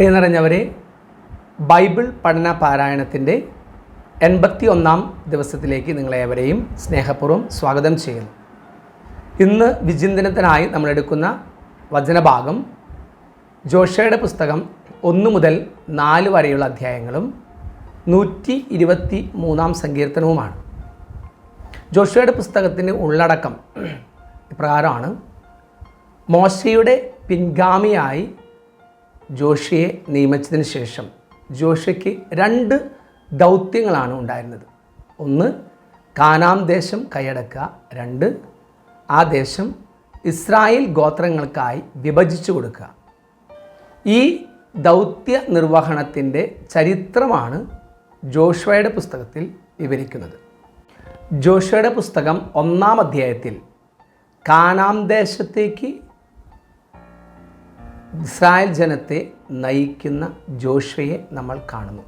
പ്രിയ നിറഞ്ഞവരെ Bible പഠന പാരായണത്തിന്റെ എൺപത്തി ഒന്നാം ദിവസത്തിലേക്ക് നിങ്ങളേവരെയും സ്നേഹപൂർവം സ്വാഗതം ചെയ്യുന്നു. ഇന്ന് വിചിന്തനത്തിനായി നമ്മളെടുക്കുന്ന വചനഭാഗം ജോഷയുടെ പുസ്തകം ഒന്ന് മുതൽ നാല് വരെയുള്ള അധ്യായങ്ങളും നൂറ്റി ഇരുപത്തി മൂന്നാം സങ്കീർത്തനവുമാണ്. ജോഷയുടെ പുസ്തകത്തിന്റെ ഉള്ളടക്കം ഇപ്രകാരമാണ്. മോശയുടെ പിൻഗാമിയായി ജോഷിയെ നിയമിച്ചതിന് ശേഷം ജോഷിക്ക് രണ്ട് ദൗത്യങ്ങളാണ് ഉണ്ടായിരുന്നത്. ഒന്ന് കാനാം ദേശം കൈയടക്കുക. രണ്ട് ആ ദേശം ഇസ്രായേൽ ഗോത്രങ്ങൾക്കായി വിഭജിച്ചു കൊടുക്കുക. ഈ ദൗത്യ നിർവഹണത്തിന്റെ ചരിത്രമാണ് ജോഷയുടെ പുസ്തകത്തിൽ വിവരിക്കുന്നത്. ജോഷയുടെ പുസ്തകം ഒന്നാം അധ്യായത്തിൽ കാനാം ദേശത്തേക്ക് ഇസ്രായേൽ ജനത്തെ നയിക്കുന്ന ജോഷയെ നമ്മൾ കാണുന്നു.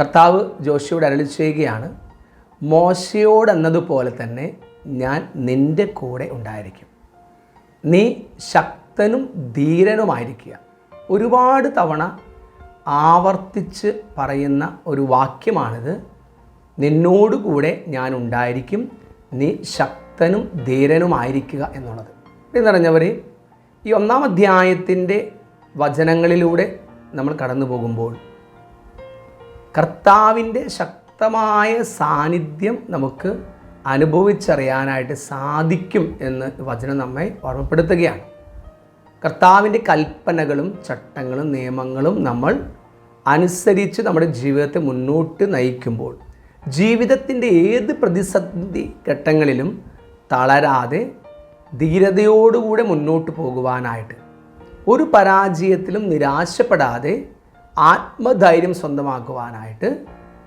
കർത്താവ് ജോഷയോട് അരളി ചെയ്യുകയാണ് മോശയോടെന്നതുപോലെ തന്നെ ഞാൻ നിന്റെ കൂടെ ഉണ്ടായിരിക്കും. നീ ശക്തനും ധീരനുമായിരിക്കുക. ഒരുപാട് തവണ ആവർത്തിച്ച് പറയുന്ന ഒരു വാക്യമാണിത്. നിന്നോടുകൂടെ ഞാൻ ഉണ്ടായിരിക്കും. നീ ശക്തനും ധീരനുമായിരിക്കുക എന്നുള്ളത്. എന്ന് പറഞ്ഞവർ ഈ ഒന്നാം അധ്യായത്തിന്റെ വചനങ്ങളിലൂടെ നമ്മൾ കടന്നു പോകുമ്പോൾ കർത്താവിന്റെ ശക്തമായ സാന്നിധ്യം നമുക്ക് അനുഭവിച്ചറിയാനായിട്ട് സാധിക്കും എന്ന് വചനം നമ്മെ ഓർമ്മപ്പെടുത്തുകയാണ്. കർത്താവിന്റെ കൽപ്പനകളും ചട്ടങ്ങളും നിയമങ്ങളും നമ്മൾ അനുസരിച്ച് നമ്മുടെ ജീവിതത്തെ മുന്നോട്ട് നയിക്കുമ്പോൾ ജീവിതത്തിന്റെ ഏത് പ്രതിസന്ധി ഘട്ടങ്ങളിലും തളരാതെ ധീരതയോടുകൂടെ മുന്നോട്ട് പോകുവാനായിട്ട്. ഒരു പരാജയത്തിലും നിരാശപ്പെടാതെ ആത്മധൈര്യം സ്വന്തമാക്കുവാനായിട്ട്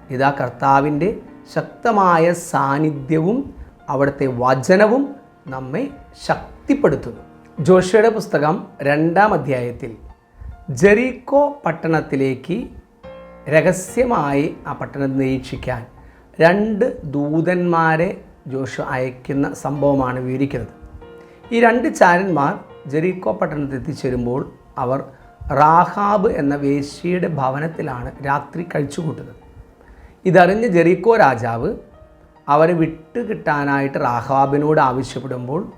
ഇതാ കർത്താവിന്റെ ശക്തമായ സാന്നിധ്യവും അവിടുത്തെ വചനവും നമ്മെ ശക്തിപ്പെടുത്തുന്നു. ജോഷയുടെ പുസ്തകം രണ്ടാം അധ്യായത്തിൽ ജെറീക്കോ പട്ടണത്തിലേക്ക് രഹസ്യമായി ആ പട്ടണം നിരീക്ഷിക്കാൻ രണ്ട് ദൂതന്മാരെ ജോഷ അയക്കുന്ന സംഭവമാണ് വിവരിക്കുന്നത്. ഈ രണ്ട് ചാരന്മാർ ജെറീക്കോ പട്ടണത്തിൽ എത്തിച്ചേരുമ്പോൾ അവർ റാഹാബ് എന്ന വേശ്യയുടെ ഭവനത്തിലാണ് രാത്രി കഴിച്ചുകൂട്ടുന്നത്. ഇതറിഞ്ഞ് ജെറീക്കോ രാജാവ് അവരെ വിട്ടുകിട്ടാനായിട്ട് റാഹാബിനോട് ആവശ്യപ്പെടുമ്പോൾ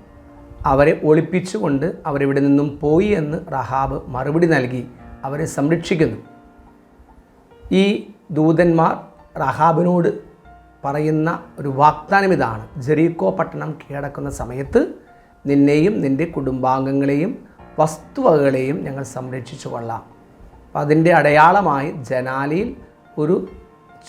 അവരെ ഒളിപ്പിച്ചുകൊണ്ട് അവരിവിടെ നിന്നും പോയി എന്ന് റഹാബ് മറുപടി നൽകി അവരെ സംരക്ഷിക്കുന്നു. ഈ ദൂതന്മാർ റഹാബിനോട് പറയുന്ന ഒരു വാഗ്ദാനം ഇതാണ്. ജെറീക്കോ പട്ടണം കീഴടക്കുന്ന സമയത്ത് നിന്നെയും നിന്റെ കുടുംബാംഗങ്ങളെയും വസ്തുവകകളെയും ഞങ്ങൾ സംരക്ഷിച്ചു കൊള്ളാം അപ്പം അതിന്റെ അടയാളമായി ജനാലിയിൽ ഒരു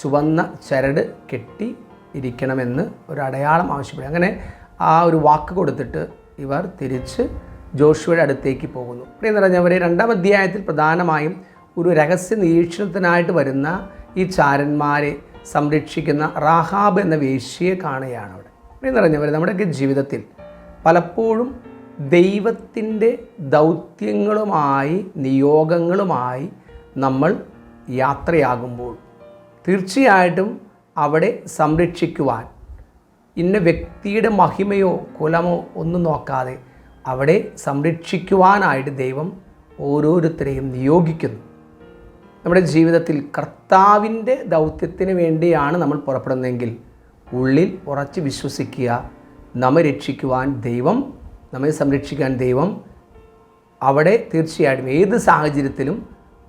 ചുവന്ന ചരട് കെട്ടി ഇരിക്കണമെന്ന് ഒരു അടയാളം ആവശ്യപ്പെടും. അങ്ങനെ ആ ഒരു വാക്ക് കൊടുത്തിട്ട് ഇവർ തിരിച്ച് ജോഷുവയുടെ അടുത്തേക്ക് പോകുന്നു. പ്രിയ നിറഞ്ഞവരെ രണ്ടാം അധ്യായത്തിൽ പ്രധാനമായും ഒരു രഹസ്യ നിരീക്ഷണത്തിനായിട്ട് വരുന്ന ഈ ചാരന്മാരെ സംരക്ഷിക്കുന്ന റാഹാബ് എന്ന വേശ്യയെ കാണുകയാണ് അവിടെ. പ്രിയ നിറഞ്ഞവരെ നമ്മുടെയൊക്കെ ജീവിതത്തിൽ പലപ്പോഴും ദൈവത്തിന്റെ ദൗത്യങ്ങളുമായി നിയോഗങ്ങളുമായി നമ്മൾ യാത്രയാകുമ്പോൾ തീർച്ചയായിട്ടും അവിടെ സംരക്ഷിക്കുവാൻ ഇന്ന വ്യക്തിയുടെ മഹിമയോ കുലമോ ഒന്നും നോക്കാതെ അവിടെ സംരക്ഷിക്കുവാനായിട്ട് ദൈവം ഓരോരുത്തരെയും നിയോഗിക്കുന്നു. നമ്മുടെ ജീവിതത്തിൽ കർത്താവിന്റെ ദൗത്യത്തിന് വേണ്ടിയാണ് നമ്മൾ പുറപ്പെടുന്നതെങ്കിൽ ഉള്ളിൽ ഉറച്ച് വിശ്വസിക്കുക നമ്മെ രക്ഷിക്കുവാൻ ദൈവം നമ്മെ സംരക്ഷിക്കാൻ ദൈവം അവിടെ തീർച്ചയായിട്ടും ഏത് സാഹചര്യത്തിലും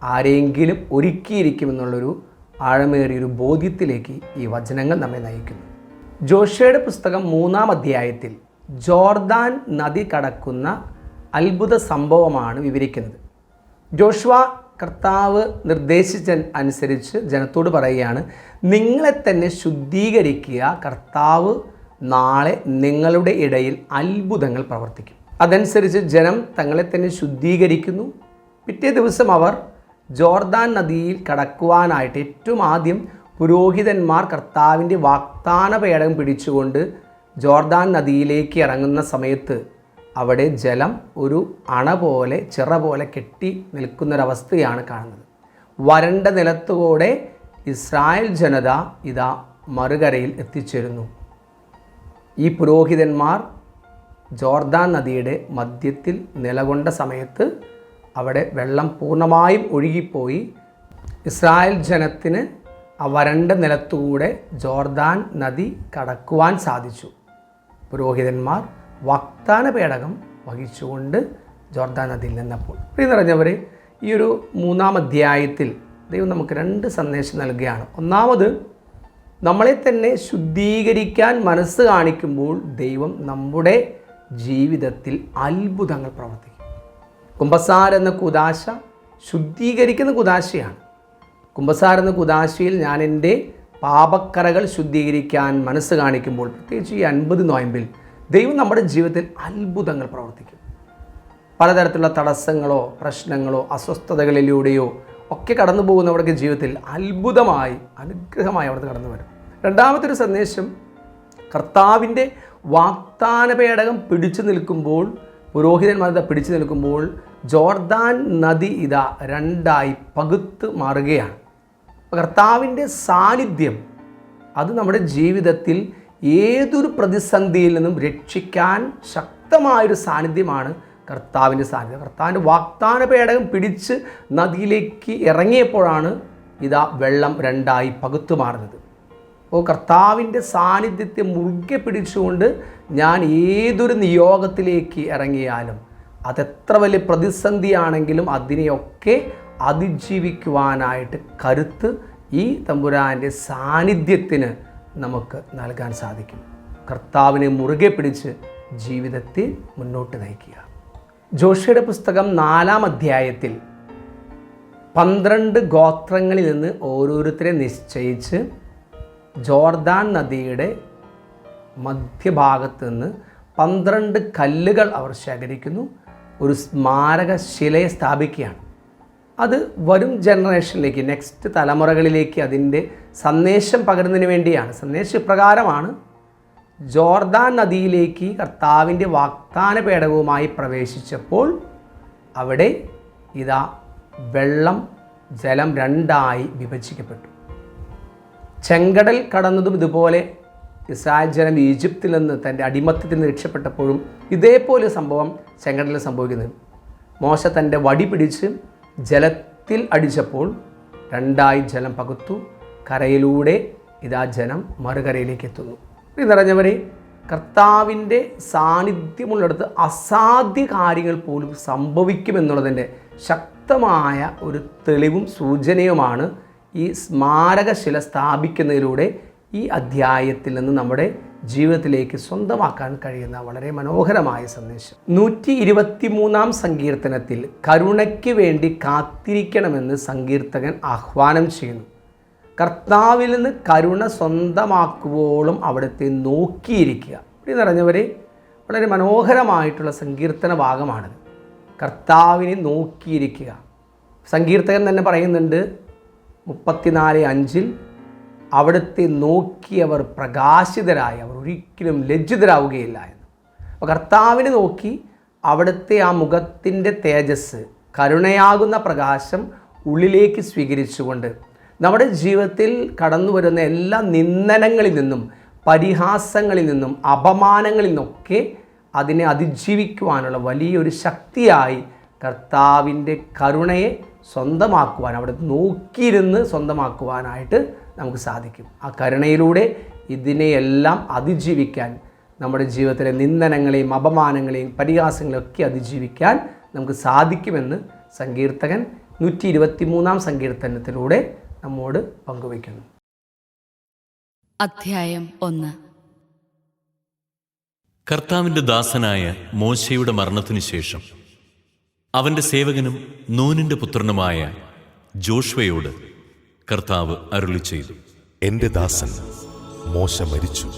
ആരെങ്കിലും ഒരുക്കിയിരിക്കുമെന്നുള്ളൊരു ആഴമേറിയൊരു ബോധ്യത്തിലേക്ക് ഈ വചനങ്ങൾ നമ്മെ നയിക്കുന്നു. ജോഷയുടെ പുസ്തകം മൂന്നാം അധ്യായത്തിൽ ജോർദാൻ നദി കടക്കുന്ന അത്ഭുത സംഭവമാണ് വിവരിക്കുന്നത്. ജോഷുവ കർത്താവ് നിർദ്ദേശിച്ച അനുസരിച്ച് ജനത്തോട് പറയുകയാണ് നിങ്ങളെ തന്നെ ശുദ്ധീകരിക്കുക കർത്താവ് നാളെ നിങ്ങളുടെ ഇടയിൽ അത്ഭുതങ്ങൾ പ്രവർത്തിക്കും. അതനുസരിച്ച് ജനം തങ്ങളെ തന്നെ ശുദ്ധീകരിക്കുന്നു. പിറ്റേ ദിവസം അവർ ജോർദാൻ നദിയിൽ കടക്കുവാനായിട്ട് ഏറ്റവും ആദ്യം പുരോഹിതന്മാർ കർത്താവിന്റെ വാഗ്ദാന പേടകം പിടിച്ചുകൊണ്ട് ജോർദാൻ നദിയിലേക്ക് ഇറങ്ങുന്ന സമയത്ത് അവിടെ ജലം ഒരു അണ പോലെ ചിറ പോലെ കെട്ടി നിൽക്കുന്നൊരവസ്ഥയാണ് കാണുന്നത്. വരണ്ട നിലത്തുകൂടെ ഇസ്രായേൽ ജനത ഇതാ മറുകരയിൽ എത്തിച്ചേരുന്നു. ഈ പുരോഹിതന്മാർ ജോർദാൻ നദിയുടെ മധ്യത്തിൽ നിലകൊണ്ട സമയത്ത് അവിടെ വെള്ളം പൂർണമായും ഒഴുകിപ്പോയി. ഇസ്രായേൽ ജനത്തിന് ആ വരണ്ട നിലത്തുകൂടെ ജോർദാൻ നദി കടക്കുവാൻ സാധിച്ചു. പുരോഹിതന്മാർ വാഗ്ദാന പേടകം വഹിച്ചുകൊണ്ട് ജോർദാൻ നദിയിൽ നിന്നപ്പോൾ. പ്രിയ നിറഞ്ഞവർ ഈ ഒരു മൂന്നാം അധ്യായത്തിൽ ദൈവം നമുക്ക് രണ്ട് സന്ദേശം നൽകുകയാണ്. ഒന്നാമത് നമ്മളെ തന്നെ ശുദ്ധീകരിക്കാൻ മനസ്സ് കാണിക്കുമ്പോൾ ദൈവം നമ്മുടെ ജീവിതത്തിൽ അത്ഭുതങ്ങൾ പ്രവർത്തിക്കും. കുംഭസാർ എന്ന കുദാശ ശുദ്ധീകരിക്കുന്ന കുദാശയാണ്. കുംഭസാർ എന്ന കുദാശയിൽ ഞാൻ എന്റെ പാപക്കറകൾ ശുദ്ധീകരിക്കാൻ മനസ്സ് കാണിക്കുമ്പോൾ പ്രത്യേകിച്ച് ഈ അൻപത് നോയമ്പിൽ ദൈവം നമ്മുടെ ജീവിതത്തിൽ അത്ഭുതങ്ങൾ പ്രവർത്തിക്കും. പലതരത്തിലുള്ള തടസ്സങ്ങളോ പ്രശ്നങ്ങളോ അസ്വസ്ഥതകളിലൂടെയോ ഒക്കെ കടന്നു പോകുന്നവർക്ക് ജീവിതത്തിൽ അത്ഭുതമായി അനുഗ്രഹമായി അവിടുന്ന് കടന്നു വരും. രണ്ടാമത്തെ ഒരു സന്ദേശം കർത്താവിന്റെ വാഗ്ദാന പേടകം പിടിച്ചു നിൽക്കുമ്പോൾ പുരോഹിതന്മാരുടെ പിടിച്ചു നിൽക്കുമ്പോൾ ജോർദാൻ നദി ഇതാ രണ്ടായി പകുത്ത് മാറുകയാണ്. കർത്താവിന്റെ സാന്നിധ്യം അത് നമ്മുടെ ജീവിതത്തിൽ ഏതൊരു പ്രതിസന്ധിയിൽ നിന്നും രക്ഷിക്കാൻ ശക്തമായൊരു സാന്നിധ്യമാണ് കർത്താവിന്റെ സാന്നിധ്യം. കർത്താവിന്റെ വാഗ്ദാന പേടകം പിടിച്ച് നദിയിലേക്ക് ഇറങ്ങിയപ്പോഴാണ് ഇതാ വെള്ളം രണ്ടായി പകുത്തു മാറുന്നത്. അപ്പോൾ കർത്താവിന്റെ സാന്നിധ്യത്തെ മുറുകെ പിടിച്ചുകൊണ്ട് ഞാൻ ഏതൊരു നിയോഗത്തിലേക്ക് ഇറങ്ങിയാലും അതെത്ര വലിയ പ്രതിസന്ധിയാണെങ്കിലും അതിനെയൊക്കെ അതിജീവിക്കുവാനായിട്ട് കരുത്ത് ഈ തമ്പുരാന്റെ സാന്നിധ്യത്തിന് നമുക്ക് നൽകാൻ സാധിക്കും. കർത്താവിനെ മുറുകെ പിടിച്ച് ജീവിതത്തെ മുന്നോട്ട് നയിക്കുക. ജോഷിയുടെ പുസ്തകം നാലാം അധ്യായത്തിൽ പന്ത്രണ്ട് ഗോത്രങ്ങളിൽ നിന്ന് ഓരോരുത്തരെ നിശ്ചയിച്ച് ജോർദാൻ നദിയുടെ മധ്യഭാഗത്ത് നിന്ന് പന്ത്രണ്ട് കല്ലുകൾ അവർ ശേഖരിക്കുന്നു. ഒരു സ്മാരക ശിലയെ സ്ഥാപിക്കുകയാണ്. അത് വരും ജനറേഷനിലേക്ക് നെക്സ്റ്റ് തലമുറകളിലേക്ക് അതിന്റെ സന്ദേശം പകരുന്നതിന് വേണ്ടിയാണ്. സന്ദേശം ഇപ്രകാരമാണ് ജോർദാൻ നദിയിലേക്ക് കർത്താവിന്റെ വാഗ്ദാന പേടകവുമായി പ്രവേശിച്ചപ്പോൾ അവിടെ ഇതാ വെള്ളം ജലം രണ്ടായി വിഭജിക്കപ്പെട്ടു. ചെങ്കടൽ കടന്നതും ഇതുപോലെ ഇസ്രായേൽ ജനം ഈജിപ്തിൽ നിന്ന് തന്റെ അടിമത്തത്തിൽ നിന്ന് രക്ഷപ്പെട്ടപ്പോഴും ഇതേപോലെ സംഭവം ചെങ്കടലിൽ സംഭവിക്കുന്നത് മോശ തന്റെ വടി പിടിച്ച് ജലത്തിൽ അടിച്ചപ്പോൾ രണ്ടായി ജലം പകുത്തു. കരയിലൂടെ ഇതാ ജനം മറുകരയിലേക്ക് എത്തുന്നു. ഇത് നിറഞ്ഞവരെ കർത്താവിന്റെ സാന്നിധ്യമുള്ളിടത്ത് അസാധ്യ കാര്യങ്ങൾ പോലും സംഭവിക്കുമെന്നുള്ളതിന്റെ ശക്തമായ ഒരു തെളിവും സൂചനയുമാണ് ഈ സ്മാരകശില സ്ഥാപിക്കുന്നതിലൂടെ ഈ അധ്യായത്തിൽ നിന്ന് നമ്മുടെ ജീവിതത്തിലേക്ക് സ്വന്തമാക്കാൻ കഴിയുന്ന വളരെ മനോഹരമായ സന്ദേശം. നൂറ്റി ഇരുപത്തി മൂന്നാം സങ്കീർത്തനത്തിൽ കരുണയ്ക്ക് വേണ്ടി കാത്തിരിക്കണമെന്ന് സങ്കീർത്തകൻ ആഹ്വാനം ചെയ്യുന്നു. കർത്താവിൽ നിന്ന് കരുണ സ്വന്തമാക്കുവോളം അവിടുത്തെ നോക്കിയിരിക്കുക. ഇവിടെ നിറഞ്ഞവരെ വളരെ മനോഹരമായിട്ടുള്ള സങ്കീർത്തന ഭാഗമാണിത്. കർത്താവിനെ നോക്കിയിരിക്കുക. സങ്കീർത്തകൻ തന്നെ പറയുന്നുണ്ട് മുപ്പത്തിനാല് അഞ്ചിൽ അവിടുത്തെ നോക്കിയവർ പ്രകാശിതരായി അവർ ഒരിക്കലും ലജ്ജിതരാവുകയില്ല എന്ന്. അപ്പോൾ കർത്താവിനെ നോക്കി അവിടുത്തെ ആ മുഖത്തിന്റെ തേജസ് കരുണയാകുന്ന പ്രകാശം ഉള്ളിലേക്ക് സ്വീകരിച്ചുകൊണ്ട് നമ്മുടെ ജീവിതത്തിൽ കടന്നു വരുന്ന എല്ലാ നിന്ദനങ്ങളിൽ നിന്നും പരിഹാസങ്ങളിൽ നിന്നും അപമാനങ്ങളിൽ നിന്നൊക്കെ അതിനെ അതിജീവിക്കുവാനുള്ള വലിയൊരു ശക്തിയായി കർത്താവിന്റെ കരുണയെ സ്വന്തമാക്കുവാൻ അവിടെ നോക്കിയിരുന്ന് സ്വന്തമാക്കുവാനായിട്ട് നമുക്ക് സാധിക്കും. ആ കരുണയിലൂടെ ഇതിനെയെല്ലാം അതിജീവിക്കാൻ നമ്മുടെ ജീവിതത്തിലെ നിന്ദനങ്ങളെയും അപമാനങ്ങളെയും പരിഹാസങ്ങളെയും ഒക്കെ അതിജീവിക്കാൻ നമുക്ക് സാധിക്കുമെന്ന് സങ്കീർത്തകൻ നൂറ്റി ഇരുപത്തി മൂന്നാം സങ്കീർത്തനത്തിലൂടെ നമ്മോട് പങ്കുവയ്ക്കുന്നു. അധ്യായം ഒന്ന്. കർത്താവിന്റെ ദാസനായ മോശയുടെ മരണത്തിനു ശേഷം അവന്റെ സേവകനും നൂനിന്റെ പുത്രനുമായ ജോഷ്വയോട് കർത്താവ് അരുളി ചെയ്തു. എന്റെ ദാസൻ മോശ മരിച്ചു.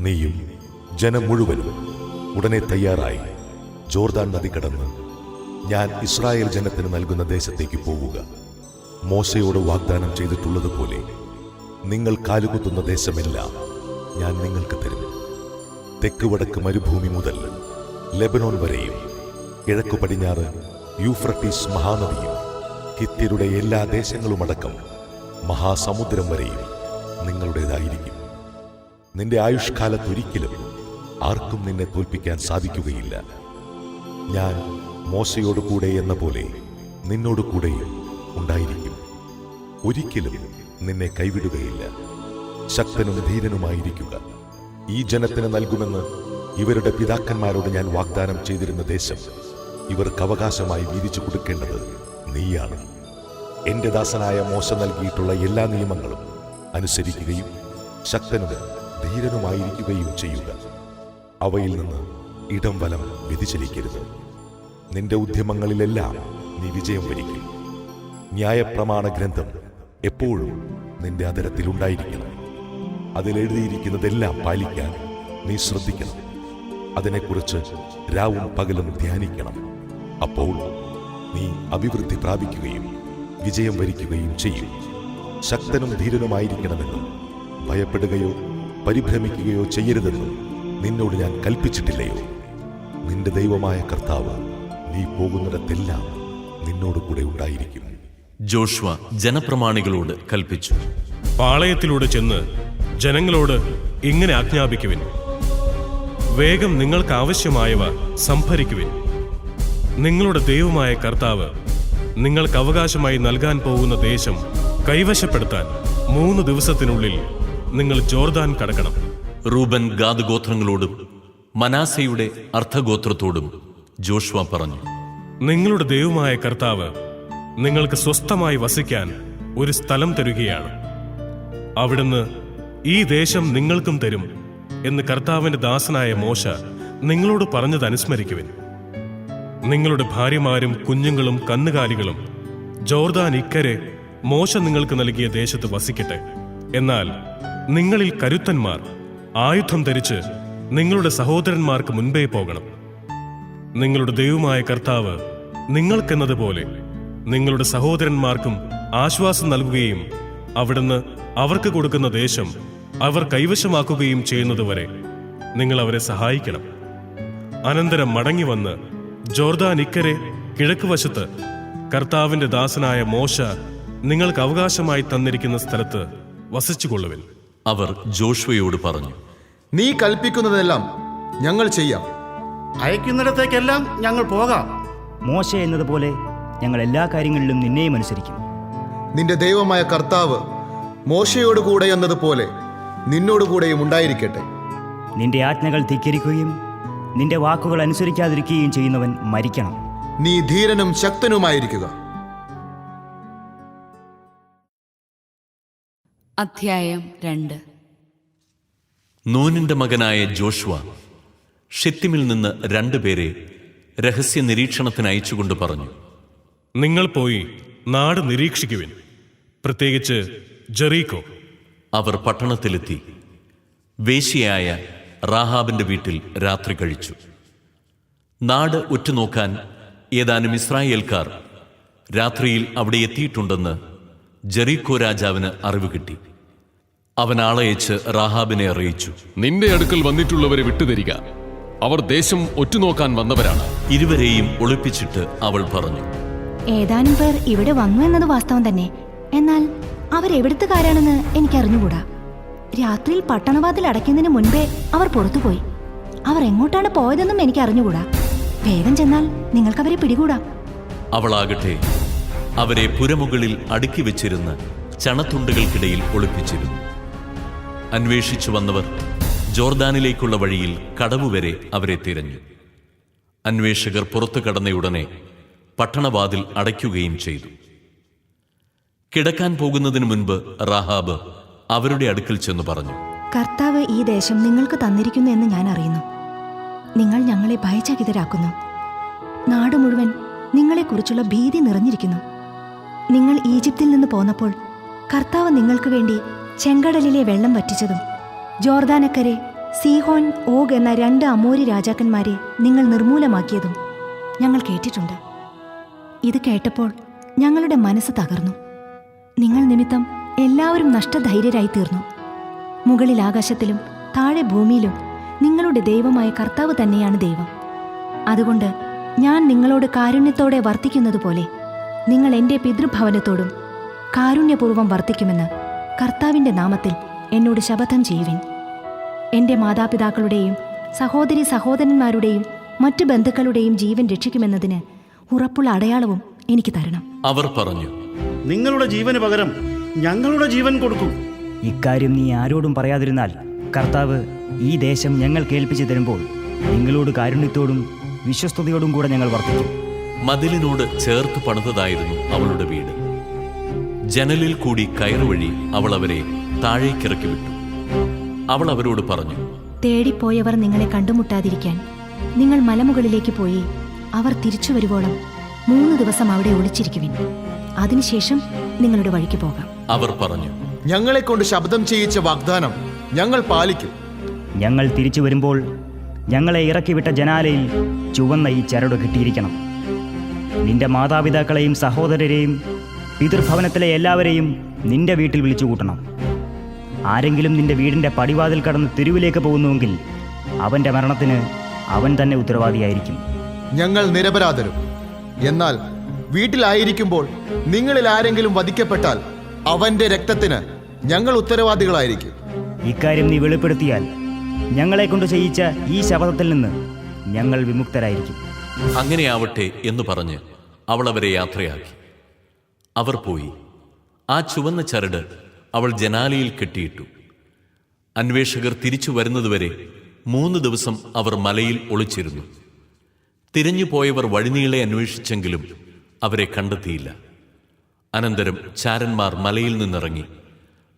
നീയും ജനം മുഴുവനും ഉടനെ തയ്യാറായി. ജോർദാൻ നദി കടന്ന് ഞാൻ ഇസ്രായേൽ ജനത്തിന് നൽകുന്ന ദേശത്തേക്ക് പോവുക. മോശയോട് വാഗ്ദാനം ചെയ്തിട്ടുള്ളതുപോലെ നിങ്ങൾ കാലുകുത്തുന്ന ദേശമില്ല ഞാൻ നിങ്ങൾക്ക് തരും. തെക്ക് വടക്ക് മരുഭൂമി മുതൽ ലെബനോൻ വരെയും കിഴക്കു പടിഞ്ഞാറ് യൂഫ്രട്ടീസ് മഹാനദിയും കിത്തിരുടെ എല്ലാ ദേശങ്ങളുമടക്കം മഹാസമുദ്രം വരെയും നിങ്ങളുടേതായിരിക്കും. നിന്റെ ആയുഷ്കാലത്തൊരിക്കലും ആർക്കും നിന്നെ തോൽപ്പിക്കാൻ സാധിക്കുകയില്ല. ഞാൻ മോശയോട് കൂടെ എന്ന പോലെ നിന്നോട് കൂടെയും ഉണ്ടായിരിക്കും. ഒരിക്കലും നിന്നെ കൈവിടുകയില്ല. ശക്തനും ധീരനുമായിരിക്കുക. ഈ ജനത്തിന് നൽകുമെന്ന് ഇവരുടെ പിതാക്കന്മാരോട് ഞാൻ വാഗ്ദാനം ചെയ്തിരുന്ന ദേശം ഇവർക്ക് അവകാശമായി വീതിച്ചു കൊടുക്കേണ്ടത് നീയാണ്. എന്റെ ദാസനായ മോശ നൽകിയിട്ടുള്ള എല്ലാ നിയമങ്ങളും അനുസരിക്കുകയും ശക്തനും ധീരനുമായിരിക്കുകയും ചെയ്യുക. അവയിൽ നിന്ന് ഇടം വലം വ്യതിചലിക്കരുത്. നിന്റെ ഉദ്യമങ്ങളിലെല്ലാം നീ വിജയം വരിക്കും. ന്യായപ്രമാണ ഗ്രന്ഥം എപ്പോഴും നിന്റെ അതരത്തിൽ ഉണ്ടായിരിക്കണം അതിലെഴുതിയിരിക്കുന്നതെല്ലാം പാലിക്കാൻ നീ ശ്രദ്ധിക്കണം. അതിനെക്കുറിച്ച് രാവും പകലും ധ്യാനിക്കണം. അപ്പോൾ നീ അഭിവൃദ്ധി പ്രാപിക്കുകയും വിജയം വരിക്കുകയും ചെയ്യും. ശക്തനും ധീരനുമായിരിക്കണമെന്നും ഭയപ്പെടുകയോ പരിഭ്രമിക്കുകയോ ചെയ്യരുതെന്നും നിന്നോട് ഞാൻ കൽപ്പിച്ചിട്ടില്ലയോ? നിന്റെ ദൈവമായ കർത്താവ് നീ പോകുന്നിടത്തെല്ലാം നിന്നോട് കൂടെ ഉണ്ടായിരിക്കും. ജോഷ്വ ജനപ്രമാണികളോട് കൽപ്പിച്ചു. പാളയത്തിലൂടെ ചെന്ന് ജനങ്ങളോട് ഇങ്ങനെ ആജ്ഞാപിക്കുവിൻ. വേഗം നിങ്ങൾക്ക് ആവശ്യമായവ സംഭരിക്കുവിൻ. നിങ്ങളുടെ ദൈവമായ കർത്താവ് നിങ്ങൾക്ക് അവകാശമായി നൽകാൻ പോകുന്ന ദേശം കൈവശപ്പെടുത്താൻ മൂന്ന് ദിവസത്തിനുള്ളിൽ നിങ്ങൾ ജോർദാൻ കടക്കണം. റൂബൻ ഗാദ് ഗോത്രങ്ങളോടും മനാസയുടെ അർത്ഥഗോത്രത്തോടും ജോഷ്വ പറഞ്ഞു. നിങ്ങളുടെ ദൈവമായ കർത്താവ് നിങ്ങൾക്ക് സ്വസ്ഥമായി വസിക്കാൻ ഒരു സ്ഥലം തരുകയാണ്. അവിടുന്ന് ഈ ദേശം നിങ്ങൾക്കും തരും എന്ന് കർത്താവിന്റെ ദാസനായ മോശ നിങ്ങളോട് പറഞ്ഞത് അനുസ്മരിക്കുവിൻ. നിങ്ങളുടെ ഭാര്യമാരും കുഞ്ഞുങ്ങളും കന്നുകാലികളും ജോർദാൻ ഇക്കരെ മോശ നിങ്ങൾക്ക് നൽകിയ ദേശത്ത് വസിക്കട്ടെ. എന്നാൽ നിങ്ങളിൽ കരുത്തന്മാർ ആയുധം ധരിച്ച് നിങ്ങളുടെ സഹോദരന്മാർക്ക് മുൻപേ പോകണം. നിങ്ങളുടെ ദൈവമായ കർത്താവ് നിങ്ങൾക്കെന്നതുപോലെ നിങ്ങളുടെ സഹോദരന്മാർക്കും ആശ്വാസം നൽകുകയും അവിടുന്ന് അവർക്ക് കൊടുക്കുന്ന ദേശം അവർ കൈവശമാക്കുകയും ചെയ്യുന്നതുവരെ നിങ്ങൾ അവരെ സഹായിക്കണം. അനന്തരം മടങ്ങി വന്ന് ജോർദാൻ ഇക്കരെ കിഴക്ക് വശത്ത് കർത്താവിന്റെ ദാസനായ മോശ നിങ്ങൾക്ക് അവകാശമായി തന്നിരിക്കുന്ന സ്ഥലത്ത് വസിച്ചുകൊള്ളുവിൻ. അവർ ജോഷ്വയോട് പറഞ്ഞു നീ കൽപ്പിക്കുന്നതെല്ലാം ഞങ്ങൾ ചെയ്യാം. അയക്കുന്നിടത്തേക്കെല്ലാം ഞങ്ങൾ പോകാം. മോശ എന്നതുപോലെ ഞങ്ങൾ എല്ലാ കാര്യങ്ങളിലും നിന്നെയും അനുസരിക്കും നിന്റെ ദൈവമായ കർത്താവ് മോശയോട് കൂടെ എന്നതുപോലെ നിന്നോട് കൂടെയും ഉണ്ടായിരിക്കട്ടെ. നിന്റെ ആജ്ഞകൾ ധിക്കരിക്കുകയും നിന്റെ വാക്കുകൾ അനുസരിക്കാതിരിക്കുകയും ചെയ്യുന്നവൻ മരിക്കണം. നീ ധീരനും ശക്തനുമായിരിക്കുക. അധ്യായം രണ്ട്. നൂനിന്റെ മകനായ ജോഷ്വ ഷിത്തിമിൽ നിന്ന് രണ്ടുപേരെ രഹസ്യ നിരീക്ഷണത്തിന് അയച്ചുകൊണ്ട് പറഞ്ഞു നിങ്ങൾ പോയി നാട് നിരീക്ഷിക്കുവിൻ. പ്രത്യേകിച്ച് ജെറീക്കോ. അവർ പട്ടണത്തിലെത്തി. വേശിയായ റാഹാബിന്റെ വീട്ടിൽ രാത്രി കഴിച്ചു. നാട് ഉറ്റുനോക്കാൻ ഏതാനും ഇസ്രായേൽക്കാർ രാത്രിയിൽ അവിടെ എത്തിയിട്ടുണ്ടെന്ന് ജെറീക്കോ രാജാവിന് അറിവ് കിട്ടി. അവൻ ആളയച്ച് റാഹാബിനെ അറിയിച്ചു. നിന്റെ അടുക്കൽ വന്നിട്ടുള്ളവരെ വിട്ടുതരിക. അവർ ദേശം ഒറ്റുനോക്കാൻ വന്നവരാണ്. ഇരുവരെയും ഒളിപ്പിച്ചിട്ട് അവൾ പറഞ്ഞു. ഏതാനും പേർ ഇവിടെ വന്നു എന്നത് വാസ്തവം തന്നെ. എന്നാൽ അവരെവിടുത്തുകാരാണെന്ന് എനിക്കറിഞ്ഞുകൂടാ. രാത്രിയിൽ പട്ടണവാതിൽ അടയ്ക്കുന്നതിന് മുൻപേ അവർ പുറത്തുപോയി. അവർ എങ്ങോട്ടാണ് പോയതെന്നും എനിക്ക് അറിഞ്ഞുകൂടാ വേഗം ചെന്നാൽ നിങ്ങൾക്കവരെ പിടികൂടാ. അവളാകട്ടെ അവരെ പുരമുകളിൽ അടുക്കി വെച്ചിരുന്ന ചണത്തുണ്ടുകൾക്കിടയിൽ ഒളിപ്പിച്ചിരുന്നു. അന്വേഷിച്ചു വന്നവർ ജോർദാനിലേക്കുള്ള വഴിയിൽ കടവുവരെ അവരെ തിരഞ്ഞു. അന്വേഷകർ പുറത്തു കടന്നയുടനെ പട്ടണവാതിൽ അടയ്ക്കുകയും ചെയ്തു. കിടക്കാൻ പോകുന്നതിന് മുൻപ് റഹാബ് അവരുടെ അടുക്കൽ ചെന്ന് പറഞ്ഞു കർത്താവ് ഈ ദേശം നിങ്ങൾക്ക് തന്നിരിക്കുന്നു എന്ന് ഞാൻ അറിയുന്നു. നിങ്ങൾ ഞങ്ങളെ ഭയചകിതരാക്കുന്നു. നാട് മുഴുവൻ നിങ്ങളെക്കുറിച്ചുള്ള ഭീതി നിറഞ്ഞിരിക്കുന്നു. നിങ്ങൾ ഈജിപ്തിൽ നിന്ന് പോന്നപ്പോൾ കർത്താവ് നിങ്ങൾക്ക് വേണ്ടി ചെങ്കടലിലെ വെള്ളം വറ്റിച്ചതും ജോർദാനക്കരെ സീഹോൻ ഓഗ് എന്ന രണ്ട് അമോരി രാജാക്കന്മാരെ നിങ്ങൾ നിർമൂലമാക്കിയതും ഞങ്ങൾ കേട്ടിട്ടുണ്ട്. ഇത് കേട്ടപ്പോൾ ഞങ്ങളുടെ മനസ്സ് തകർന്നു. നിങ്ങൾ നിമിത്തം എല്ലാവരും നഷ്ടധൈര്യരായി തീർന്നു മുകളിൽ ആകാശത്തിലും താഴെ ഭൂമിയിലും നിങ്ങളുടെ ദൈവമായ കർത്താവ് തന്നെയാണ് ദൈവം. അതുകൊണ്ട് ഞാൻ നിങ്ങളോട് കാരുണ്യത്തോടെ വർത്തിക്കുന്നതുപോലെ നിങ്ങൾ എന്റെ പിതൃഭവനത്തോടും കാരുണ്യപൂർവം വർത്തിക്കുമെന്ന് കർത്താവിന്റെ നാമത്തിൽ എന്നോട് ശപഥം ചെയ്യുവിൻ. എന്റെ മാതാപിതാക്കളുടെയും സഹോദരി സഹോദരന്മാരുടെയും മറ്റു ബന്ധുക്കളുടെയും ജീവൻ രക്ഷിക്കുമെന്നതിന് ഉറപ്പുള്ള അടയാളവും എനിക്ക് തരണം. അവർ പറഞ്ഞു നിങ്ങളുടെ ജീവന് പകരം ഞങ്ങളുടെ ജീവൻ കൊടുക്കും. ഇക്കാര്യം നീ ആരോടും പറയാതിരുന്നാൽ കർത്താവ് ഈ ദേശം ഞങ്ങൾ കേൾപ്പിച്ചു തരുമ്പോൾ നിങ്ങളോട് കാരുണ്യത്തോടും വിശ്വസ്തയോടും കൂടെ ഞങ്ങൾ വർദ്ധിക്കും മതിലിനോട് ചേർത്ത് പണിതതായിരുന്നു അവളുടെ വീട്. ജനലിൽ കൂടി കയറുവഴി അവൾ അവരെ താഴേക്കിറക്കി വിട്ടു. അവൾ അവരോട് പറഞ്ഞു തേടിപ്പോയവർ നിങ്ങളെ കണ്ടുമുട്ടാതിരിക്കാൻ നിങ്ങൾ മലമുകളിലേക്ക് പോയി അവർ തിരിച്ചു വരുവോളം മൂന്ന് ദിവസം അവിടെ ഒളിച്ചിരിക്കുവിൻ. അതിനുശേഷം നിങ്ങളുടെ വഴിക്ക് പോകാം. അവർ പറഞ്ഞു ഞങ്ങളെ കൊണ്ട് ശബ്ദം ചെയ്യിച്ച വാഗ്ദാനം ഞങ്ങൾ പാലിക്കും. ഞങ്ങൾ തിരിച്ചു വരുമ്പോൾ ഞങ്ങളെ ഇറക്കിവിട്ട ജനാലയിൽ ചുവന്ന ഈ ചരട് കിട്ടിയിരിക്കണം. നിന്റെ മാതാപിതാക്കളെയും സഹോദരരെയും പിതൃഭവനത്തിലെ എല്ലാവരെയും നിന്റെ വീട്ടിൽ വിളിച്ചു കൂട്ടണം. ആരെങ്കിലും നിന്റെ വീടിന്റെ പടിവാതിൽ കടന്ന് തെരുവിലേക്ക് പോകുന്നുവെങ്കിൽ അവന്റെ മരണത്തിന് അവൻ തന്നെ ഉത്തരവാദിയായിരിക്കും. ഞങ്ങൾ നിരപരാധരും. എന്നാൽ വീട്ടിലായിരിക്കുമ്പോൾ നിങ്ങളിൽ ആരെങ്കിലും വധിക്കപ്പെട്ടാൽ അവന്റെ രക്തത്തിന് ഞങ്ങൾ ഉത്തരവാദികളായിരിക്കും. ഇക്കാര്യം നീ വെളിപ്പെടുത്തിയാൽ ഞങ്ങളെ കൊണ്ട് ചെയ്യിച്ച ഈ ശപഥത്തിൽ നിന്ന് ഞങ്ങൾ വിമുക്തരായിരിക്കും. അങ്ങനെയാവട്ടെ എന്ന് പറഞ്ഞ് അവൾ അവരെ യാത്രയാക്കി. അവർ പോയി. ആ ചുവന്ന ചരട് അവൾ ജനാലയിൽ കെട്ടിയിട്ടു. അന്വേഷകർ തിരിച്ചു വരുന്നതുവരെ മൂന്ന് ദിവസം അവർ മലയിൽ ഒളിച്ചിരുന്നു. തിരഞ്ഞുപോയവർ വഴിനീളെ അന്വേഷിച്ചെങ്കിലും അവരെ കണ്ടെത്തിയില്ല. അനന്തരം ചാരന്മാർ മലയിൽ നിന്നിറങ്ങി.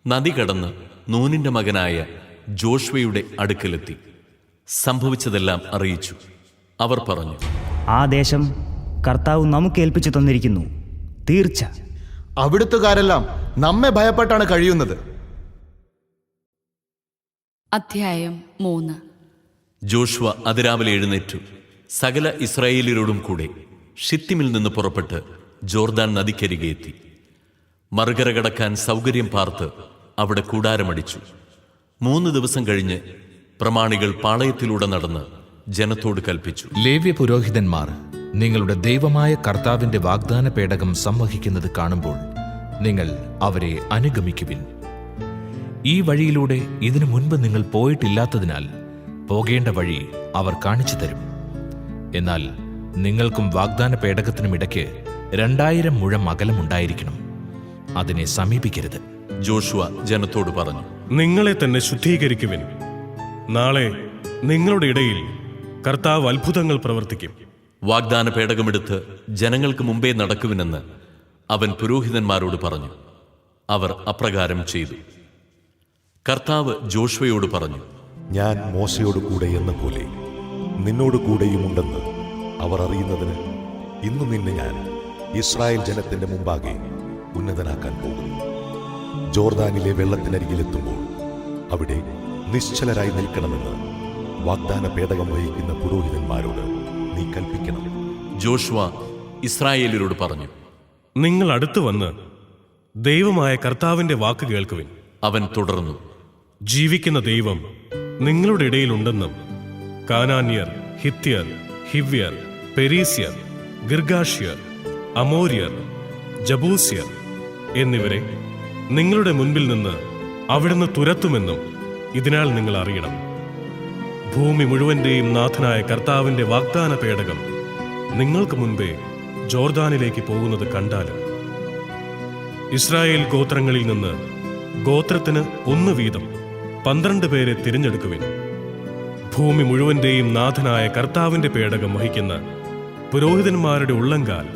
നദി കടന്ന് നൂനിന്റെ മകനായ ജോഷ്വയുടെ അടുക്കലെത്തി. സംഭവിച്ചതെല്ലാം അറിയിച്ചു. അവർ പറഞ്ഞു ആ ദേശം കർത്താവ് നമുക്ക് ഏൽപ്പിച്ചു തന്നിരിക്കുന്നു. തീർച്ച. അവിടുത്തുകാരെല്ലാം നമ്മെ ഭയപ്പെട്ടാണ് കഴിയുന്നത്. അധ്യായം മൂന്ന്. ജോഷ്വ അതിരാവിലെ എഴുന്നേറ്റു. സകല ഇസ്രായേലിയരോടും കൂടെ ഷിത്തിമിൽ നിന്ന് പുറപ്പെട്ട് ജോർദാൻ നദിക്കരികെ എത്തി. മറുകര കടക്കാൻ സൗകര്യം പാർത്ത് അവിടെ കൂടാരമടിച്ചു. മൂന്ന് ദിവസം കഴിഞ്ഞ് പ്രമാണികൾ പാളയത്തിലൂടെ നടന്ന് ജനത്തോട് കൽപ്പിച്ചു. ലേവ്യ പുരോഹിതന്മാർ നിങ്ങളുടെ ദൈവമായ കർത്താവിന്റെ വാഗ്ദാന പേടകം സംവഹിക്കുന്നത് കാണുമ്പോൾ നിങ്ങൾ അവരെ അനുഗമിക്കുവിൻ. ഈ വഴിയിലൂടെ ഇതിനു മുൻപ് നിങ്ങൾ പോയിട്ടില്ലാത്തതിനാൽ പോകേണ്ട വഴി അവർ കാണിച്ചു തരും. എന്നാൽ നിങ്ങൾക്കും വാഗ്ദാന പേടകത്തിനും ഇടയ്ക്ക് രണ്ടായിരം മുഴം അകലമുണ്ടായിരിക്കണം അതിനെ സമീപിക്കരുത്. ജോഷുവ ജനത്തോട് പറഞ്ഞു നിങ്ങളെ തന്നെ ശുദ്ധീകരിക്കുവിൻ. നാളെ നിങ്ങളുടെ ഇടയിൽ കർത്താവ് അത്ഭുതങ്ങൾ പ്രവർത്തിക്കും. വാഗ്ദാന പേടകമെടുത്ത് ജനങ്ങൾക്ക് മുമ്പേ നടക്കുവിനെന്ന് അവൻ പുരോഹിതന്മാരോട് പറഞ്ഞു. അവർ അപ്രകാരം ചെയ്തു. കർത്താവ് ജോഷുവയോട് പറഞ്ഞു ഞാൻ മോശയോട് കൂടെ എന്ന പോലെ നിന്നോട് കൂടെയുമുണ്ടെന്ന് അവർ അറിയുന്നതിന് ഇന്നു നിന്നെ ഞാൻ ഇസ്രായേൽ ജനത്തിന്റെ മുമ്പാകെ ഉന്നതനാക്കാൻ പോകുന്നു. ജോർദാനിലെ വെള്ളത്തിനരികിലെത്തുമ്പോൾ അവിടെ നിശ്ചലരായി നിൽക്കണമെന്ന് വാഗ്ദാന പേടകം വഹിക്കുന്ന പുരോഹിതന്മാരോട് നീ കൽപ്പിക്കണം. ജോഷുവ ഇസ്രായേലിനോട് പറഞ്ഞു നിങ്ങൾ അടുത്തു വന്ന് ദൈവമായ കർത്താവിന്റെ വാക്ക് കേൾക്കുവിൻ. അവൻ തുടർന്നു ജീവിക്കുന്ന ദൈവം നിങ്ങളുടെ ഇടയിലുണ്ടെന്നും കാനാന്യർ ഹിത്യർ ഹിവ്യർ പെരീസ്യർ ഗിർഗാഷ്യർ അമോര്യർ ജബൂസ്യർ എന്നിവരെ നിങ്ങളുടെ മുൻപിൽ നിന്ന് അവിടുന്ന് തുരത്തുമെന്നും ഇതിനാൽ നിങ്ങൾ അറിയണം. ഭൂമി മുഴുവന്റെയും നാഥനായ കർത്താവിന്റെ വാഗ്ദാന പേടകം നിങ്ങൾക്ക് മുൻപേ ജോർദാനിലേക്ക് പോകുന്നത് കണ്ടാലും ഇസ്രായേൽ ഗോത്രങ്ങളിൽ നിന്ന് ഗോത്രത്തിന് ഒന്ന് വീതം പന്ത്രണ്ട് പേരെ തിരഞ്ഞെടുക്കുവിൻ. ഭൂമി മുഴുവന്റെയും നാഥനായ കർത്താവിന്റെ പേടകം വഹിക്കുന്ന പുരോഹിതന്മാരുടെ ഉള്ളങ്കാൽ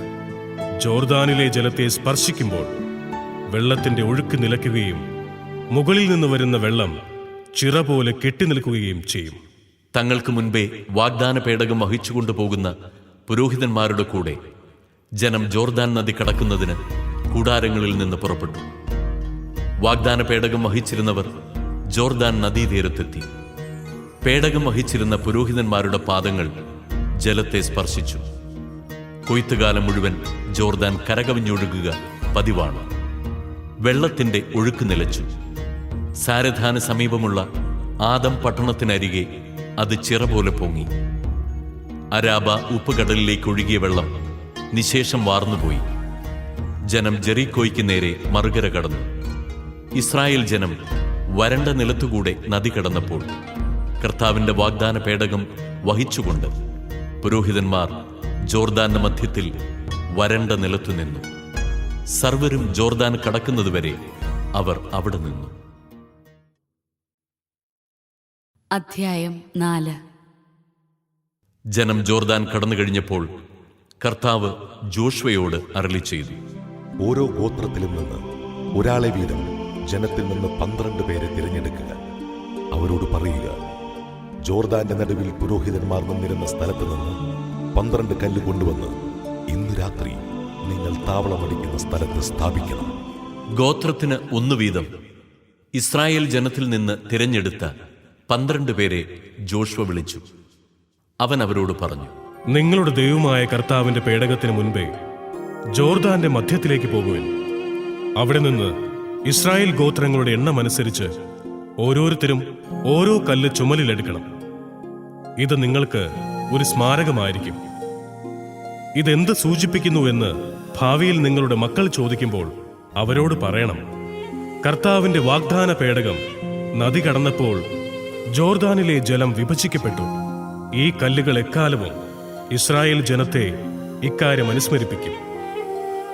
ജോർദാനിലെ ജലത്തെ സ്പർശിക്കുമ്പോൾ വെള്ളത്തിന്റെ ഒഴുക്ക് നിലയ്ക്കുകയും മുകളിൽ നിന്ന് വരുന്ന വെള്ളം ചിറ പോലെ കെട്ടിനിൽക്കുകയും ചെയ്യും. തങ്ങൾക്ക് മുൻപേ വാഗ്ദാന പേടകം വഹിച്ചുകൊണ്ടു പോകുന്ന പുരോഹിതന്മാരുടെ കൂടെ ജനം ജോർദാൻ നദി കടക്കുന്നതിന് കൂടാരങ്ങളിൽ നിന്ന് പുറപ്പെട്ടു. വാഗ്ദാന പേടകം വഹിച്ചിരുന്നവർ ജോർദാൻ നദീതീരത്തെത്തി. പേടകം വഹിച്ചിരുന്ന പുരോഹിതന്മാരുടെ പാദങ്ങൾ ജലത്തെ സ്പർശിച്ചു. കൊയ്ത്തുകാലം മുഴുവൻ ജോർദാൻ കരകവിഞ്ഞൊഴുകുക പതിവാണ്. വെള്ളത്തിന്റെ ഒഴുക്ക് നിലച്ചു. സാരധാന സമീപമുള്ള ആദം പട്ടണത്തിനരികെ അത് ചിറ പോലെ പൊങ്ങി. അരാബ ഉപ്പുകടലിലേക്ക് ഒഴുകിയ വെള്ളം നിശേഷം വാർന്നുപോയി. ജനം ജെറീക്കോയ്ക്ക് നേരെ മറുകര കടന്നു. ഇസ്രായേൽ ജനം വരണ്ട നിലത്തുകൂടെ നദി കടന്നപ്പോൾ കർത്താവിന്റെ വാഗ്ദാന പേടകം വഹിച്ചുകൊണ്ട് പുരോഹിതന്മാർ ജോർദാന്റെ മധ്യത്തിൽ വരണ്ട നിലത്തു നിന്നു. സർവരും ജോർദാൻ കടക്കുന്നതുവരെ അവർ അവിടെ നിന്നു. അധ്യായം നാല്. ജനം ജോർദാൻ കടന്നു കഴിഞ്ഞപ്പോൾ കർത്താവ് ജോഷ്വയോട് അരളി ചെയ്തു. ഓരോ ഗോത്രത്തിലും നിന്ന് ഒരാളെ വീതം ജനത്തിൽ നിന്ന് പന്ത്രണ്ട് പേരെ തിരഞ്ഞെടുക്കുക. അവരോട് പറയുക ജോർദാന്റെ നടുവിൽ പുരോഹിതന്മാർ നിന്നിരുന്ന സ്ഥലത്ത് നിന്ന് പന്ത്രണ്ട് കല്ല് കൊണ്ടുവന്ന് ഇന്ന് രാത്രി നിങ്ങൾ താവളമടിക്കുന്ന സ്ഥലത്ത് സ്ഥാപിക്കണം. ഗോത്രത്തിന് ഒന്നു വീതം. ഇസ്രായേൽ ജനത്തിൽ നിന്ന് തിരഞ്ഞെടുത്ത പന്ത്രണ്ട് പേരെ ജോഷ്വ വിളിച്ചു. അവൻ അവരോട് പറഞ്ഞു നിങ്ങളുടെ ദൈവമായ കർത്താവിന്റെ പേടകത്തിന് മുൻപേ ജോർദാന്റെ മധ്യത്തിലേക്ക് പോകുവിൻ. അവിടെ നിന്ന് ഇസ്രായേൽ ഗോത്രങ്ങളുടെ എണ്ണം അനുസരിച്ച് ഓരോരുത്തരും ഓരോ കല്ല് ചുമലിലെടുക്കണം. ഇത് നിങ്ങൾക്ക് ഒരു സ്മാരകമായിരിക്കും. ഇതെന്ത് സൂചിപ്പിക്കുന്നു എന്ന് ഭാവിയിൽ നിങ്ങളുടെ മക്കൾ ചോദിക്കുമ്പോൾ അവരോട് പറയണം. കർത്താവിന്റെ വാഗ്ദാന പേടകം നദി കടന്നപ്പോൾ ജോർദാനിലെ ജലം വിഭജിക്കപ്പെട്ടു. ഈ കല്ലുകൾ എക്കാലവും ഇസ്രായേൽ ജനത്തെ ഇക്കാര്യം അനുസ്മരിപ്പിക്കും.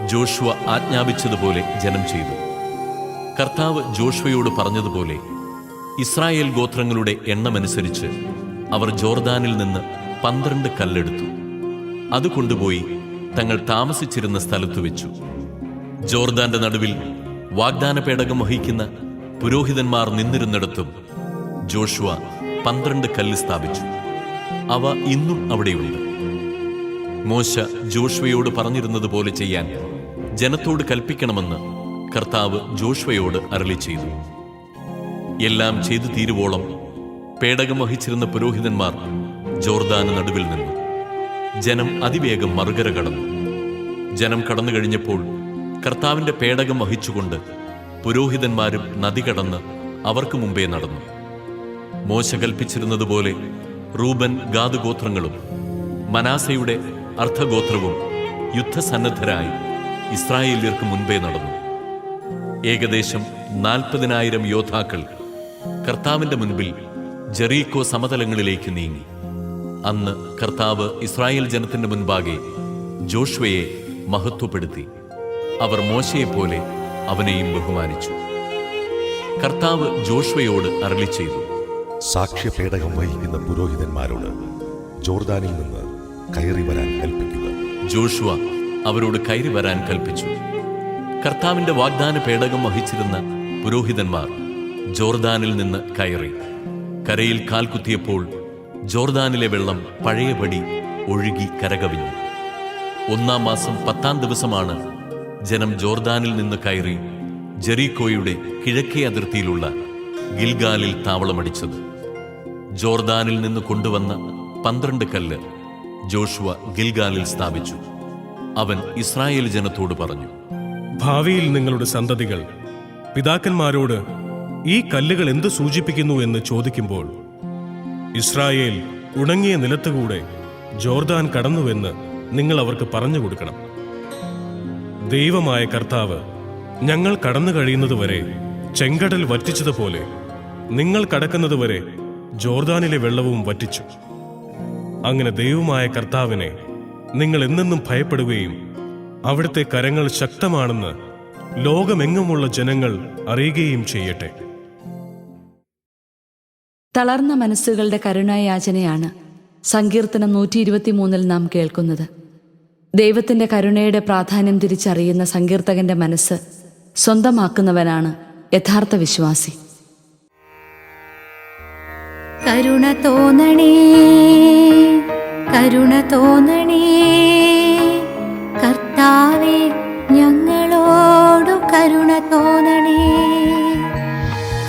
ജോഷുവ ആജ്ഞാപിച്ചതുപോലെ ജനം ചെയ്തു. കർത്താവ് ജോഷുവയോട് പറഞ്ഞതുപോലെ ഇസ്രായേൽ ഗോത്രങ്ങളുടെ എണ്ണമനുസരിച്ച് അവർ ജോർദാനിൽ നിന്ന് പന്ത്രണ്ട് കല്ലെടുത്തു. അത് കൊണ്ടുപോയി തങ്ങൾ താമസിച്ചിരുന്ന സ്ഥലത്ത് വെച്ചു. ജോർദാന്റെ നടുവിൽ വാഗ്ദാന പേടകം വഹിക്കുന്ന പുരോഹിതന്മാർ നിന്നിരുന്നിടത്തും ജോഷുവ പന്ത്രണ്ട് കല്ല് സ്ഥാപിച്ചു. അവ ഇന്നും അവിടെയുണ്ട്. മോശ ജോഷുവയോട് പറഞ്ഞിരുന്നത് പോലെ ചെയ്യാൻ ജനത്തോട് കൽപ്പിക്കണമെന്ന് കർത്താവ് ജോഷുവയോട് അരളി ചെയ്തു. എല്ലാം ചെയ്തു തീരുവോളം പേടകം വഹിച്ചിരുന്ന പുരോഹിതന്മാർ ജോർദാന് നടുവിൽ നിന്നു. ജനം അതിവേഗം മറുകര കടന്നു. ജനം കടന്നു കഴിഞ്ഞപ്പോൾ കർത്താവിന്റെ പേടകം വഹിച്ചുകൊണ്ട് പുരോഹിതന്മാരും നദി കടന്ന് അവർക്ക് മുമ്പേ നടന്നു. മോശ കൽപ്പിച്ചിരുന്നതുപോലെ റൂബൻ ഗാദ് ഗോത്രങ്ങളും മനാസയുടെ അർത്ഥഗോത്രവും യുദ്ധസന്നദ്ധരായി ഇസ്രായേലിയർക്ക് മുൻപേ നടന്നു. ഏകദേശം നാൽപ്പതിനായിരം യോദ്ധാക്കൾ കർത്താവിന്റെ മുൻപിൽ ജെറീക്കോ സമതലങ്ങളിലേക്ക് നീങ്ങി. അന്ന് കർത്താവ് ഇസ്രായേൽ ജനത്തിന്റെ മുൻപാകെ ജോഷ്വയെ മഹത്വപ്പെടുത്തി. അവർ മോശയെപ്പോലെ അവനെയും ബഹുമാനിച്ചു. കർത്താവ് ജോഷ്വയോട് അരളി ചെയ്തു. സാക്ഷ്യപേടകം വഹിക്കുന്ന പുരോഹിതന്മാരോട് ജോർദാനിൽ നിന്ന് കയറി വരാൻ കൽപ്പിക്കുക. ജോഷുവ അവരോട് കയറി വരാൻ കൽപ്പിച്ചു. കർത്താവിന്റെ വാഗ്ദാന പേടകം വഹിച്ചിരുന്ന പുരോഹിതന്മാർ ജോർദാനിൽ നിന്ന് കയറി. കരയിൽ കാൽ കുത്തിയപ്പോൾ ജോർദാനിലെ വെള്ളം പഴയപടി ഒഴുകി കരകവിഞ്ഞു. ഒന്നാം മാസം പത്താം ദിവസമാണ് ജനം ജോർദാനിൽ നിന്ന് കയറി ജെറീക്കോയുടെ കിഴക്കേ അതിർത്തിയിലുള്ള ഗിൽഗാലിൽ താവളമടിച്ചത്. ജോർദാനിൽ നിന്ന് കൊണ്ടുവന്ന പന്ത്രണ്ട് കല്ല് ജോഷുവ ഗിൽഗാലിൽ സ്ഥാപിച്ചു. അവൻ ഇസ്രായേൽ ജനത്തോട് പറഞ്ഞു ഭാവിയിൽ നിങ്ങളുടെ സന്തതികൾ പിതാക്കന്മാരോട് ഈ കല്ലുകൾ എന്ത് സൂചിപ്പിക്കുന്നു എന്ന് ചോദിക്കുമ്പോൾ ഇസ്രായേൽ ഉണങ്ങിയ നിലത്തുകൂടെ ജോർദാൻ കടന്നുവെന്ന് നിങ്ങൾ അവർക്ക് പറഞ്ഞു കൊടുക്കണം. ദൈവമായ കർത്താവ് ഞങ്ങൾ കടന്നു കഴിയുന്നതുവരെ ചെങ്കടൽ വറ്റിച്ചതുപോലെ നിങ്ങൾ കടക്കുന്നതുവരെ ജോർദാനിലെ വെള്ളവും വറ്റിച്ചു. അങ്ങനെ ദൈവമായ കർത്താവിനെ നിങ്ങൾ എന്നെന്നും ഭയപ്പെടുകയും അവിടുത്തെ കരങ്ങൾ ശക്തമാണെന്ന് ലോകമെങ്ങുമുള്ള ജനങ്ങൾ അറിയുകയും ചെയ്യട്ടെ. തളർന്ന മനസ്സുകളുടെ കരുണായാചനയാണ് സങ്കീർത്തനം നൂറ്റി ഇരുപത്തിമൂന്നിൽ നാം കേൾക്കുന്നത്. ദൈവത്തിന്റെ കരുണയുടെ പ്രാധാന്യം തിരിച്ചറിയുന്ന സങ്കീർത്തകന്റെ മനസ്സ് സ്വന്തമാക്കുന്നവനാണ് യഥാർത്ഥ വിശ്വാസി. കരുണ തോന്നണേ കരുണ തോന്നണേ കർത്താവെ ഞങ്ങളോടു കരുണ തോന്നണേ.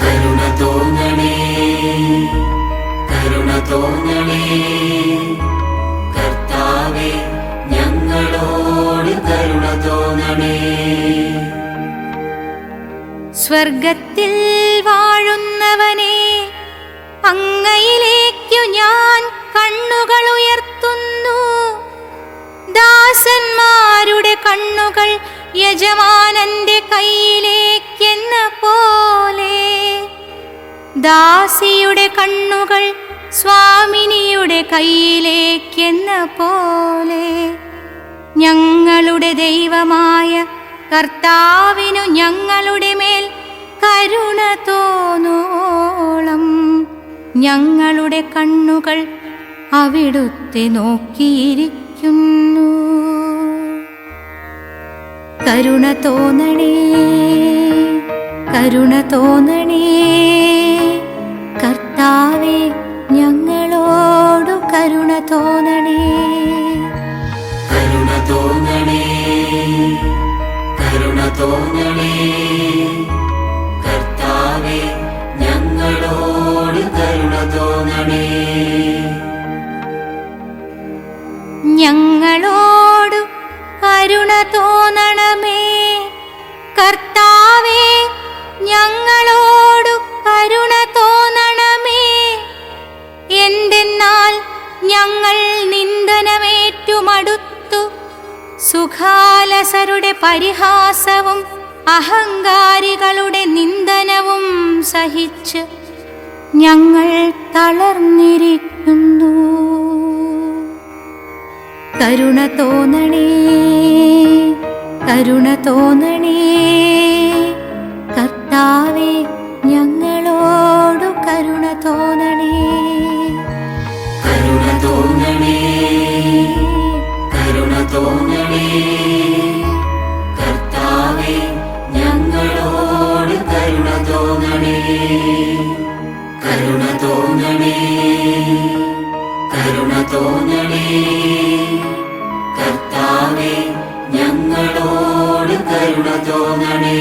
കരുണ തോന്നണേ തോന്നണേ കർത്താവെ ഞങ്ങളോട് കരുണ തോന്നണേ. സ്വർഗത്തിൽ വാഴുന്നവനെ അങ്ങയിലേക്കു ഞാൻ കണ്ണുകൾ ഉയർത്തുന്നു. ദാസന്മാരുടെ കണ്ണുകൾ യജമാനന്റെ കയ്യിലേക്കെന്ന പോലെ ദാസിയുടെ കണ്ണുകൾ സ്വാമിനിയുടെ കയ്യിലേക്കെന്ന പോലെ ഞങ്ങളുടെ ദൈവമായ കർത്താവിനു ഞങ്ങളുടെ മേൽ കരുണ തോന്നോളം. ഞങ്ങളുടെ കണ്ണുകൾ അവിടുത്തെ നോക്കിയിരിക്കുന്നു. കരുണ തോന്നണേ കരുണ തോന്നണേ കർത്താവെ അഹങ്കാരികളുടെ നിന്ദനവും സഹിച്ച് ഞങ്ങൾ തളർന്നിരിക്കുന്നു. കരുണ തോന്നണേ കരുണ തോന്നണേ. കരുണ തോന്നണേ. കർത്താവേ ഞങ്ങളോട് കരുണ തോന്നണേ.